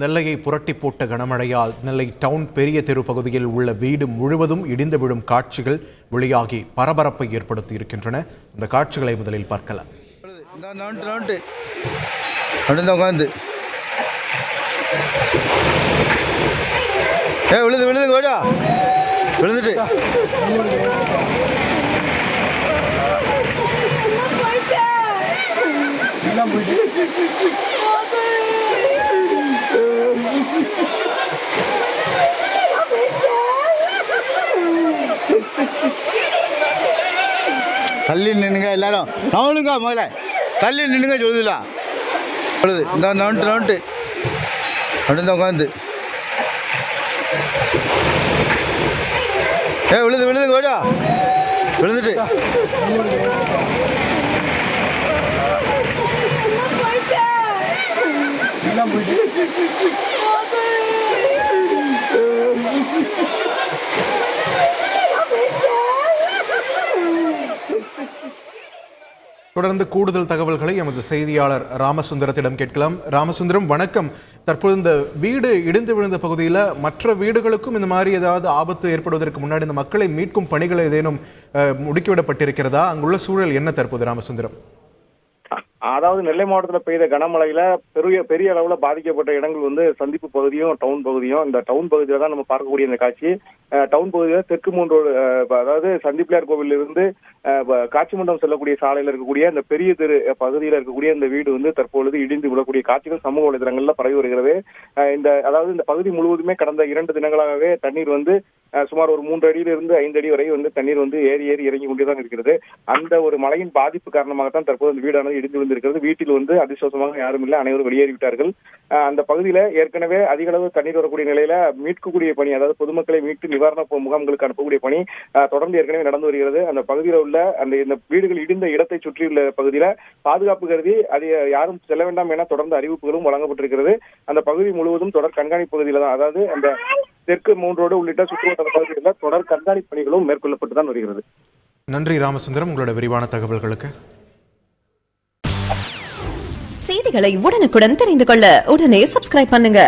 நெல்லையை புரட்டி போட்ட கனமழையால் நெல்லை டவுன் பெரிய தெரு பகுதியில் உள்ள வீடு முழுவதும் இடிந்து விழும் காட்சிகள் வெளியாகி பரபரப்பை ஏற்படுத்தி இருக்கின்றன. இந்த காட்சிகளை முதலில் பார்க்கலாம். உட்காந்து ஏ விழுது விழுது கோடா விழுந்துட்டு. தள்ளி நின்னுங்க எல்லாரும். நவனுங்க முதல்ல. தள்ளி நின்னுங்க சொல்லுதுல சொல்லுது. இந்த நோண்டு நோண்டு நோண்டு உட்காந்து ஏ விழுது விழுது கோடா விழுந்துட்டு. தொடர்ந்து கூடுதல் தகவல்களை எமது செய்தியாளர் ராமசுந்தரத்திடம் கேட்கலாம். ராமசுந்தரம் வணக்கம். தற்போது இந்த வீடு இடிந்து விழுந்த பகுதியில் மற்ற வீடுகளுக்கும் இந்த மாதிரி ஏதாவது ஆபத்து ஏற்படுவதற்கு முன்னாடி இந்த மக்களை மீட்கும் பணிகள் ஏதேனும் முடுக்கிவிடப்பட்டிருக்கிறதா? அங்குள்ள சூழல் என்ன தற்போது ராமசுந்தரம்? அதாவது நெல்லை மாவட்டத்தில் பெய்த கனமழையில பெரிய பெரிய அளவில் பாதிக்கப்பட்ட இடங்கள் வந்து சந்திப்பு பகுதியும் டவுன் பகுதியும். இந்த டவுன் பகுதியில தான் நம்ம பார்க்கக்கூடிய இந்த காட்சி. டவுன் பகுதியில் தெற்கு மூன்று அதாவது சந்திப்பிள்ளையார் கோவிலில் இருந்து காட்சி மண்டபம் செல்லக்கூடிய சாலையில் இருக்கக்கூடிய இந்த பெரிய தெரு பகுதியில் இருக்கக்கூடிய இந்த வீடு வந்து தற்பொழுது இடிந்து விடக்கூடிய காட்சிகள் சமூக வலைதளங்கள்ல பரவி வருகிறது. இந்த அதாவது இந்த பகுதி முழுவதுமே கடந்த இரண்டு தினங்களாகவே தண்ணீர் வந்து சுமார் ஒரு மூன்று அடியில இருந்து ஐந்து அடி வரை வந்து தண்ணீர் வந்து ஏறி ஏறி இறங்கி கொண்டே இருக்கிறது. அந்த ஒரு மழையின் பாதிப்பு காரணமாகத்தான் தற்போது அந்த வீடானது இடிந்து விழுந்திருக்கிறது. வீட்டில் வந்து அதிர்ஷ்டமாக யாரும் இல்லை. அனைவரும் வெளியேறிவிட்டார்கள் அந்த பகுதியில ஏற்கனவே அதிக அளவு தண்ணீர் வரக்கூடிய நிலையில மீட்கக்கூடிய பணி அதாவது பொதுமக்களை மீட்டு நிவாரண முகாம்களுக்கு அனுப்பக்கூடிய பணி தொடர்ந்து ஏற்கனவே நடந்து வருகிறது. அந்த பகுதியில உள்ள அந்த இந்த வீடுகள் இடிந்த இடத்தை சுற்றியுள்ள பகுதியில பாதுகாப்பு கருதி அது யாரும் செல்ல வேண்டாம் என தொடர்ந்து அறிவிப்புகளும் வழங்கப்பட்டிருக்கிறது. அந்த பகுதி முழுவதும் தொடர் கண்காணிப்பு பகுதியில தான். அதாவது அந்த தெற்கு மூன்றோடு உள்ளிட்ட சுற்றுவட்டார பகுதிகளில் தொடர் கண்காணிப்பு பணிகளும் மேற்கொள்ளப்பட்டு தான் வருகிறது. நன்றி ராமசுந்தரம். உங்களோட விரிவான தகவல்களுக்கு. செய்திகளை உடனுக்குடன் தெரிந்து கொள்ள உடனே சப்ஸ்கிரைப் பண்ணுங்க.